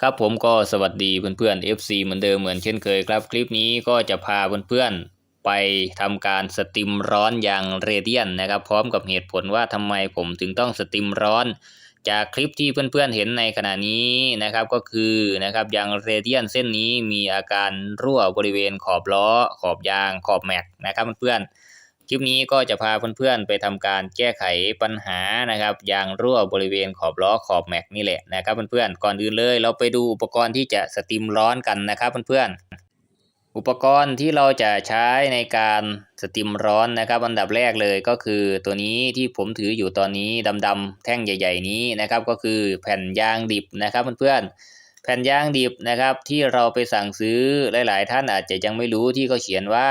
ครับผมก็สวัสดีเพื่อนๆ FC เหมือนเดิมเหมือนเช่นเคยครับ คลิปนี้ก็จะพาเพื่อนๆ ไปทำการสตรีมร้อนอย่างเรเดียนนะครับ พร้อมกับเหตุผลว่าทำไมผมถึงต้องสตรีมร้อน จากคลิปที่เพื่อนๆเห็นในขณะนี้นะครับก็คือนะครับยางเรเดียนเส้นนี้มีอาการรั่วบริเวณขอบล้อ ขอบยางขอบแม็กนะครับเพื่อนๆ คลิปนี้ก็จะพาเพื่อนๆไปทำการแก้ไขปัญหานะครับยางรั่วบริเวณขอบล้อขอบแม็กนี่แหละนะครับเพื่อนๆก่อนอื่นเลย เราไปดูอุปกรณ์ที่จะสตรีมร้อนกันนะครับเพื่อนๆอุปกรณ์ที่เราจะใช้ในการสตรีมร้อนนะครับอันดับแรกเลยก็คือตัวนี้ที่ผมถืออยู่ตอนนี้ดำๆแท่งใหญ่ ๆ นี้นะครับก็คือแผ่นยางดิบนะครับเพื่อนๆแผ่นยางดิบนะครับที่เราไปสั่งซื้อหลาย ๆ ท่านอาจจะยังไม่รู้ที่เขาเขียนว่า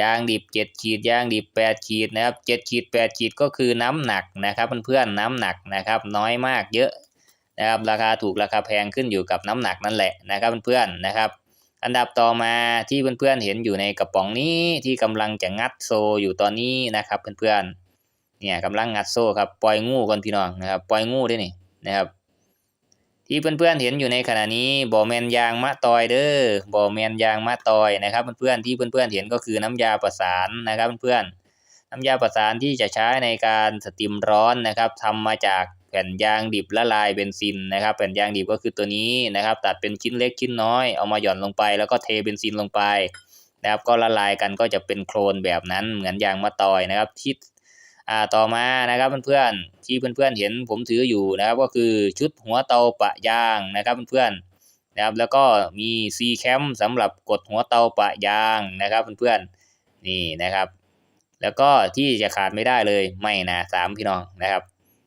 ยางดิบเจ็ดขีด ยางดิบแปดขีดนะครับเจ็ดขีดแปดขีดก็คือน้ำหนักนะครับเพื่อนๆน้ำหนักนะครับน้อยมากเยอะนะครับราคาถูกราคาแพงขึ้นอยู่กับน้ำหนักนั่นแหละนะครับเพื่อนๆนะครับ อันดับต่อมาที่เพื่อนๆเห็นอยู่ในกระป๋องนี้ที่กำลังจะงัดโซอยู่ตอนนี้นะครับเพื่อนๆเนี่ยกำลังงัดโซ่ครับปล่อยงูก่อนพี่น้องนะครับปล่อยงูด้วยนี่นะครับ ที่เพื่อนๆเห็นอยู่ในขณะนี้บ่อแมนยางมะตอยเด้อบ่อแมนยางมะตอยนะครับเพื่อนๆที่เพื่อนๆเห็นก็คือน้ำยาประสานนะครับเพื่อนๆน้ำยาประสานที่จะใช้ในการสตรีมร้อนนะครับทำมาจากแผ่นยางดิบละลายเบนซินนะครับ แผ่นยางดิบก็คือตัวนี้นะครับ ตัดเป็นชิ้นเล็กชิ้นน้อยเอามาหย่อนลงไป แล้วก็เทเบนซินลงไปนะครับก็ละลายกันก็จะเป็นโคลนแบบนั้นเหมือนยางมะตอยนะครับที่ อ่าต่อมานะครับเพื่อนๆที่เพื่อนๆเห็นผมถืออยู่นะครับ ก็คือชุดหัวเตาปะยางนะครับเพื่อนๆนะครับแล้วก็มีซีแคมสำหรับกดหัวเตาปะยางนะครับเพื่อนๆนี่นะครับ แล้วก็ที่จะขาดไม่ได้เลยไม่นะสามพี่น้องนะครับ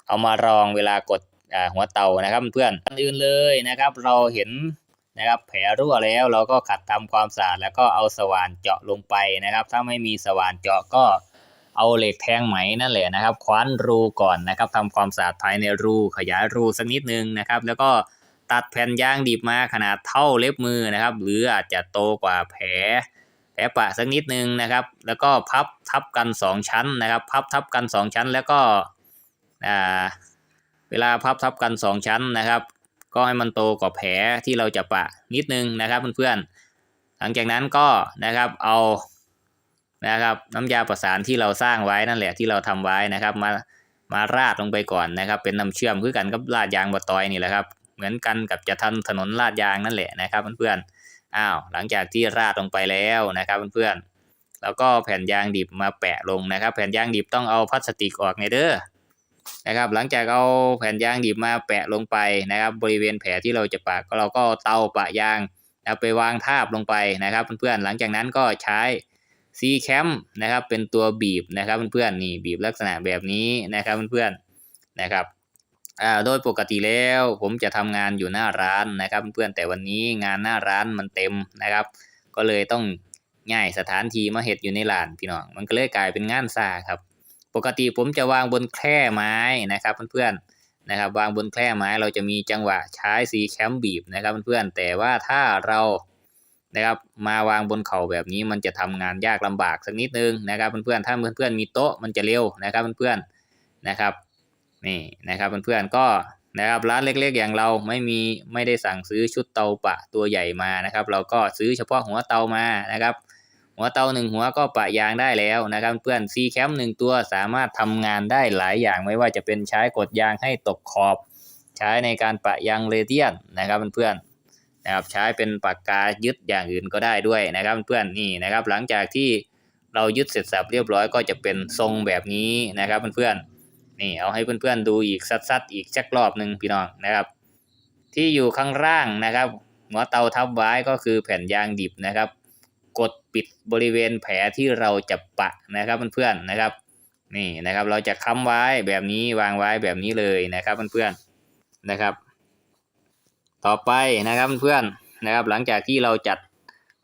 เอามารองเวลากดอ่าหัวเตานะครับเพื่อนอันอื่นเลยนะครับ เราเห็นนะครับแผลรั่วแล้วเราก็ขัดทำความสะอาดแล้วก็เอาสว่านเจาะลงไปนะครับ ถ้าไม่มีสว่านเจาะก็ เอาเหล็กแทงไหมนั่นแหละนะครับ คว้านรูก่อนนะครับทำความสะอาดภายในรูขยายรูสักนิดนึงนะครับ แล้วก็ตัดแผ่นยางดิบมาขนาดเท่าเล็บมือนะครับ หรืออาจจะโตกว่าแผลแผลปะสักนิดนึงนะครับ แล้วก็พับทับกันสองชั้นนะครับ พับทับกันสองชั้นแล้วก็อ่าเวลาพับทับกันสองชั้นนะครับ ก็ให้มันโตกว่าแผลที่เราจะปะนิดนึงนะครับเพื่อนๆหลังจากนั้นก็นะครับเอา นะครับ น้ำยาประสานที่เราสร้างไว้นั่นแหละที่เราทำไว้นะครับ มามาราดลงไปก่อนนะครับ เป็นน้ำเชื่อมคือกันกับลาดยางบะตอยนี่แหละครับ เหมือนกันกับจะทันถนนลาดยางนั่นแหละนะครับเพื่อนๆอ้าวหลังจากที่ราดลงไปแล้วนะครับเพื่อนๆแล้วก็แผ่นยางดิบมาแปะลงนะครับ แผ่นยางดิบต้องเอาพลาสติกออกในเด้อนะครับหลังจากเอาแผ่นยางดิบมาแปะลงไปนะครับ บริเวณแผลที่เราจะปะก็เราก็เอาเตาปะยางเอาไปวางทาบลงไปนะครับ เพื่อนๆหลังจากนั้นก็ใช้ ซีแคมนะครับเป็นตัวบีบนะครับเพื่อนๆนี่บีบลักษณะแบบนี้นะครับเพื่อนๆนะครับอ่าโดยปกติแล้วผมจะทำงานอยู่หน้าร้านนะครับเพื่อนๆแต่วันนี้งานหน้าร้านมันเต็มนะครับ ก็เลยต้องง่ายสถานที่มาเฮ็ดอยู่ในร้านพี่น้องมันก็เลยกลายเป็นงานซ่าครับ ปกติผมจะวางบนแคร่ไม้นะครับเพื่อนๆนะครับวางบนแคร่ไม้เราจะมีจังหวะใช้ซีแคมบีบนะครับเพื่อนๆแต่ว่าถ้าเรา นะครับ มาวางบนเข่าแบบนี้มันจะทำงานยากลำบากสักนิดนึงนะครับเพื่อนๆถ้าเพื่อนๆมีโต๊ะมันจะเร็วนะครับเพื่อนๆนะครับนี่นะครับเพื่อนๆก็นะครับร้านเล็กๆ อย่างเราไม่มีไม่ได้สั่งซื้อชุดเตาปะตัวใหญ่มานะครับ เราก็ซื้อเฉพาะหัวเตามานะครับ หัวเตาหนึ่งหัวก็ปะยางได้แล้วนะครับ เพื่อนซีแคมหนึ่งตัวสามารถทำงานได้หลายอย่างไม่ว่าจะเป็นใช้กดยางให้ตกขอบ ใช้ในการปะยางเรเดียนนะครับเพื่อนๆ นะครับใช้เป็นปากกายึดอย่างอื่นก็ได้ด้วยนะครับเพื่อนนี่นะครับ หลังจากที่เรายึดเสร็จสับเรียบร้อยก็จะเป็นทรงแบบนี้นะครับเพื่อนๆนี่เอาให้เพื่อนๆดูอีกซัดๆอีกสักรอบหนึ่งพี่น้องนะครับ ที่อยู่ข้างล่างนะครับหัวเตาทับไว้ก็คือแผ่นยางดิบนะครับ กดปิดบริเวณแผลที่เราจะปะนะครับเพื่อนๆนะครับ นี่นะครับเราจะค้ำไว้แบบนี้วางไว้แบบนี้เลยนะครับเพื่อนๆนะครับ ต่อไปนะครับเพื่อนนะครับหลังจากที่เราจัด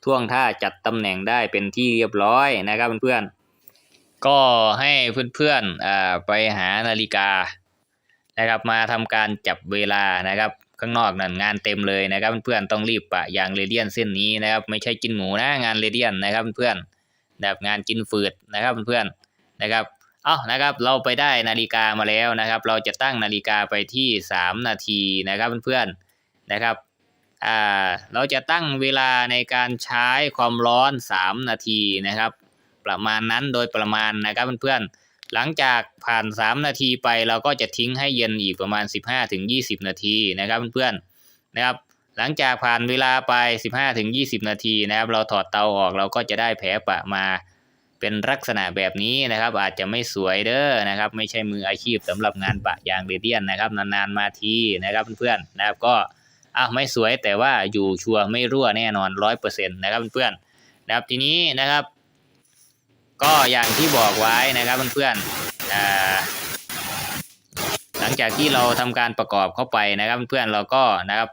ท่วงท่าจัดตำแหน่งได้เป็นที่เรียบร้อยนะครับเพื่อนๆก็ให้เพื่อนๆอ่าไปหานาฬิกานะครับมาทำการจับเวลานะครับ ข้างนอกนั่นงานเต็มเลยนะครับเพื่อนๆต้องรีบปะยางเรเดียนเส้นนี้นะครับ ไม่ใช่กินหมูนะงานเรเดียนนะครับเพื่อนแบบงานกินฝืดนะครับเพื่อนๆนะครับเอ้านะครับเราไปได้นาฬิกามาแล้วนะครับ เราจะตั้งนาฬิกาไปที่สามนาทีนะครับเพื่อนๆ นะครับอ่าเราจะตั้งเวลาในการใช้ความร้อน 3 นาทีนะครับ ประมาณนั้นโดยประมาณนะครับเพื่อนๆหลังจากผ่าน 3 นาทีไปเราก็จะทิ้งให้เย็นอีกประมาณ 15-20 นาทีนะครับเพื่อนๆนะครับหลังจากผ่านเวลาไป 15-20 นาทีนะครับ เราถอดเตาออกเราก็จะได้แผลปะมาเป็นลักษณะแบบนี้นะครับ อาจจะไม่สวยเด้อนะครับ ไม่ใช่มืออาชีพสำหรับงานปะยางเรเดียนนะครับ นานๆมาทีนะครับเพื่อนๆนะครับก็ อะไม่สวยแต่ว่าอยู่ชัวร์ไม่รั่วแน่นอนร้อยเปอร์เซ็นต์นะครับเพื่อนๆนะครับทีนี้นะครับ ก็อย่างที่บอกไว้นะครับเพื่อนๆหลังจากที่เราทำการประกอบเข้าไปนะครับเพื่อนๆเราก็นะครับ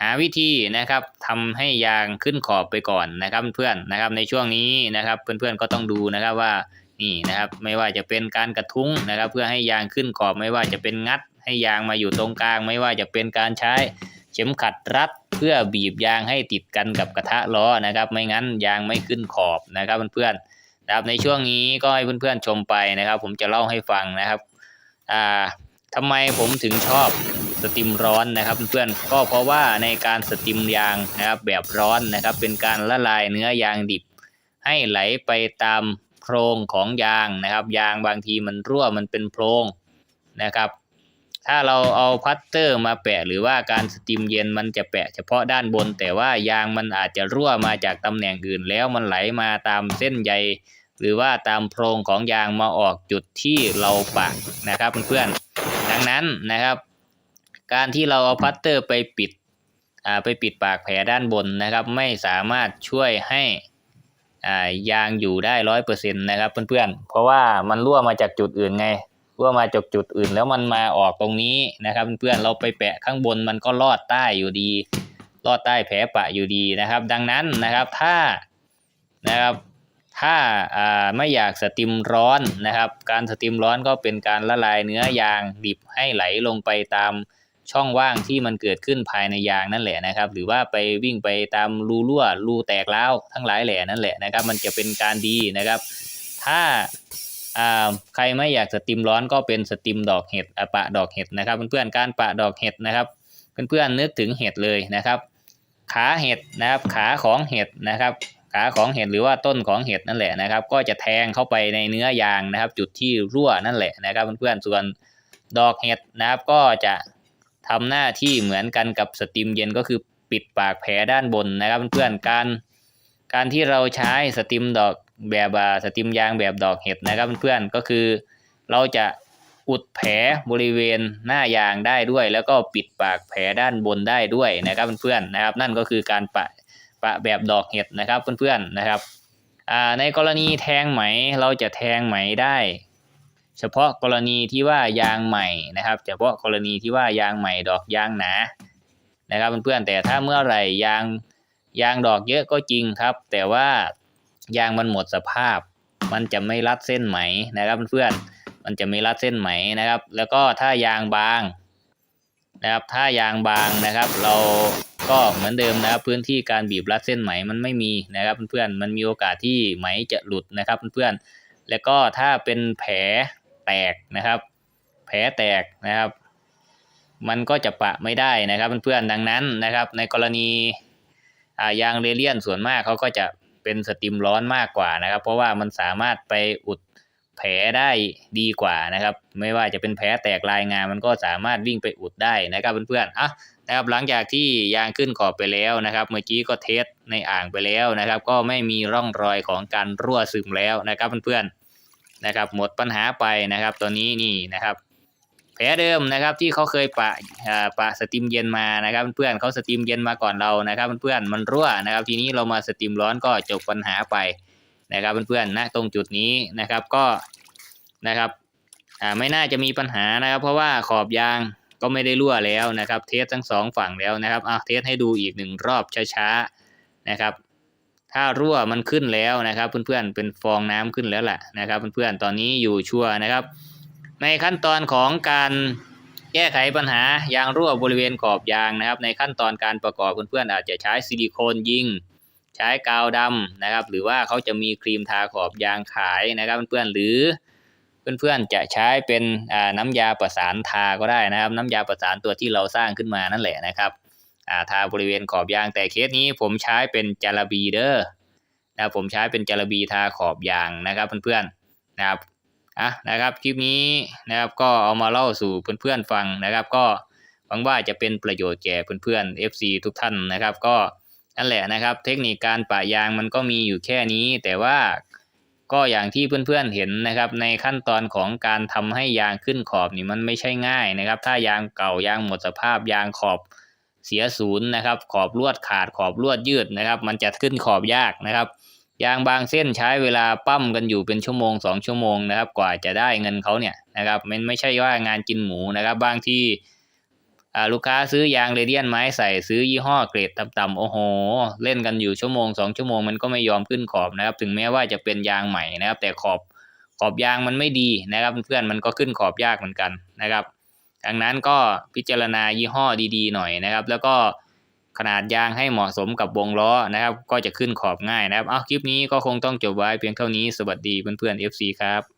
หาวิธีนะครับทำให้ยางขึ้นขอบไปก่อนนะครับเพื่อนนะครับ ในช่วงนี้นะครับ เพื่อนๆก็ต้องดูนะครับว่านี่นะครับไม่ว่าจะเป็นการกระทุ้งนะครับ เพื่อให้ยางขึ้นขอบไม่ว่าจะเป็นงัดให้ยางมาอยู่ตรงกลาง ไม่ว่าจะเป็นการใช้ ข็มขัดรัดเพื่อบีบยางให้ติดกันกับกระทะล้อนะครับ ไม่งั้นยางไม่ขึ้นขอบนะครับเพื่อนๆนะครับในช่วงนี้ก็ให้เพื่อนๆชมไปนะครับ ผมจะเล่าให้ฟังนะครับอ่าทำไมผมถึงชอบสติมร้อนนะครับเพื่อนๆก็เพราะว่าในการสติมยางนะครับแบบร้อนนะครับ เป็นการละลายเนื้อยางดิบ ให้ไหลไปตามโพรงของยางนะครับ ยางบางทีมันรั่วมันเป็นโพรงนะครับ ถ้าเราเอาพัตเตอร์มาแปะหรือว่าการสติมเย็นมันจะแปะเฉพาะด้านบน แต่ว่ายางมันอาจจะรั่วมาจากตำแหน่งอื่น แล้วมันไหลมาตามเส้นใยหรือว่าตามโพรงของยางมาออกจุดที่เราปะนะครับเพื่อนๆดังนั้นนะครับ การที่เราเอาพัตเตอร์ไปปิดไปปิดปากแผลด้านบนนะครับ ไม่สามารถช่วยให้ยางอยู่ได้ร้อยเปอร์เซ็นต์นะครับเพื่อนๆเพราะว่ามันรั่วมาจากจุดอื่นไง รั่วมาจากจุดอื่นแล้วมันมาออกตรงนี้นะครับ เพื่อนๆเราไปแปะข้างบนมันก็ลอดใต้อยู่ดี ลอดใต้แผลปะอยู่ดีนะครับ ดังนั้นนะครับถ้านะครับถ้าอ่าไม่อยากสติมร้อนนะครับ การสติมร้อนก็เป็นการละลายเนื้อยางดิบให้ไหลลงไปตามช่องว่างที่มันเกิดขึ้นภายในยางนั่นแหละนะครับ หรือว่าไปวิ่งไปตามรูรั่วรูแตกร้วทั้งหลายแหล่นั่นแหละนะครับ มันจะเป็นการดีนะครับ ถ้า อ่าใครไม่อยากสติมร้อนก็เป็นสติมดอกเห็ดอปะดอกเห็ดนะครับ เพื่อนๆการปะดอกเห็ดนะครับ เพื่อนๆนึกถึงเห็ดเลยนะครับ ขาเห็ดนะครับ ขาของเห็ดนะครับ ขาของเห็ดหรือว่าต้นของเห็ดนั่นแหละนะครับ ก็จะแทงเข้าไปในเนื้อยางนะครับ จุดที่รั่วนั่นแหละนะครับ เพื่อนๆส่วนดอกเห็ดนะครับก็จะทำหน้าที่เหมือนกันกับสติมเย็นก็คือปิดปากแผลด้านบนนะครับ เพื่อนๆการการที่เราใช้สติมดอก แบบสติมยางแบบดอกเห็ดนะครับเพื่อนๆก็คือ เราจะอุดแผลบริเวณหน้ายางได้ด้วย แล้วก็ปิดปากแผลด้านบนได้ด้วยนะครับเพื่อนๆนะครับ นั่นก็คือการปะปะแบบดอกเห็ดนะครับเพื่อนๆนะครับในกรณีแทงไหมเราจะแทงไหมได้เฉพาะกรณีที่ว่ายางใหม่นะครับ เฉพาะกรณีที่ว่ายางใหม่ดอกยางหนานะครับเพื่อนๆแต่ถ้าเมื่อไหร่ยางยางดอกเยอะก็จริงครับ แต่ว่า ยางมันหมดสภาพ มันจะไม่รัดเส้นไหมนะครับเพื่อนๆมันจะไม่รัดเส้นไหมนะครับ แล้วก็ถ้ายางบางนะครับ ถ้ายางบางนะครับ เราก็เหมือนเดิมนะครับพื้นที่การบีบรัดเส้นไหมมันไม่มีนะครับเพื่อนๆมันมีโอกาสที่ไหมจะหลุดนะครับเพื่อนๆแล้วก็ถ้าเป็นแผลแตกนะครับ แผลแตกนะครับ มันก็จะปะไม่ได้นะครับเพื่อนๆดังนั้นนะครับ ในกรณีอ่ายางเรเลียนส่วนมากเขาก็จะ เป็นสติมร้อนมากกว่านะครับ เพราะว่ามันสามารถไปอุดแผลได้ดีกว่านะครับ ไม่ว่าจะเป็นแผลแตกลายงามันก็สามารถวิ่งไปอุดได้นะครับเพื่อนๆอะนะครับหลังจากที่ยางขึ้นขอบไปแล้วนะครับ เมื่อกี้ก็เทสในอ่างไปแล้วนะครับ ก็ไม่มีร่องรอยของการรั่วซึมแล้วนะครับเพื่อนๆนะครับ หมดปัญหาไปนะครับ ตัวนี้นี่นะครับ แผลเดิมนะครับที่เขาเคยปะปะสติมเย็นมานะครับเพื่อนเขาสติมเย็นมาก่อนเรานะครับเพื่อนมันรั่วนะครับ ทีนี้เรามาสติมร้อนก็จบปัญหาไปนะครับเพื่อนๆนะตรงจุดนี้นะครับก็นะครับไม่น่าจะมีปัญหานะครับ เพราะว่าขอบยางก็ไม่ได้รั่วแล้วนะครับ เทสทั้งสองฝั่งแล้วนะครับอะเทสให้ดูอีกหนึ่งรอบช้าๆนะครับ ถ้ารั่วมันขึ้นแล้วนะครับ เพื่อนๆเป็นฟองน้ำขึ้นแล้วแหละนะครับ เพื่อนๆตอนนี้อยู่ชัวนะครับ ในขั้นตอนของการแก้ไขปัญหายางรั่วบริเวณขอบยางนะครับ ในขั้นตอนการประกอบเพื่อนๆอาจจะใช้ซิลิโคนยิง ใช้กาวดำนะครับ หรือว่าเขาจะมีครีมทาขอบยางขายนะครับเพื่อนๆหรือเพื่อนๆจะใช้เป็นน้ำยาประสานทาก็ได้นะครับ น้ำยาประสานตัวที่เราสร้างขึ้นมานั่นแหละนะครับอาทาบริเวณขอบยางแต่เคสนี้ผมใช้เป็นจาระบีเด้อนะครับผมใช้เป็นจาระบีทาขอบยางนะครับเพื่อนๆนะครับ อะนะครับคลิปนี้นะครับก็เอามาเล่าสู่เพื่อนๆฟังนะครับ ก็หวังว่าจะเป็นประโยชน์แก่เพื่อนๆ FC ทุกท่านนะครับ ก็นั่นแหละนะครับ เทคนิคการปะยางมันก็มีอยู่แค่นี้ แต่ว่าก็อย่างที่เพื่อนๆเห็นนะครับ ในขั้นตอนของการทำให้ยางขึ้นขอบนี่มันไม่ใช่ง่ายนะครับ ถ้ายางเก่ายางหมดสภาพยางขอบเสียศูนย์นะครับ ขอบลวดขาดขอบลวดยืดนะครับ มันจะขึ้นขอบยากนะครับ ยางบางเส้นใช้เวลาปั้มกันอยู่เป็นชั่วโมงสองชั่วโมงนะครับ กว่าจะได้เงินเขาเนี่ยนะครับมันไม่ใช่ว่างานกินหมูนะครับ บางที่ลูกค้าซื้อยางเรเดียนไม้ใส่ซื้อยี่ห้อเกรดต่ำๆโอ้โห เล่นกันอยู่ชั่วโมงสองชั่วโมงมันก็ไม่ยอมขึ้นขอบนะครับ ถึงแม้ว่าจะเป็นยางใหม่นะครับ แต่ขอบขอบยางมันไม่ดีนะครับ เพื่อนมันก็ขึ้นขอบยากเหมือนกันนะครับ ดังนั้นก็พิจารณายี่ห้อดีๆ หน่อยนะครับ แล้วก็ ขนาดยางให้เหมาะสมกับวงล้อนะครับ ก็จะขึ้นขอบง่ายนะครับ เอาคลิปนี้ก็คงต้องจบไว้เพียงเท่านี้ สวัสดีเพื่อนๆ FC ครับ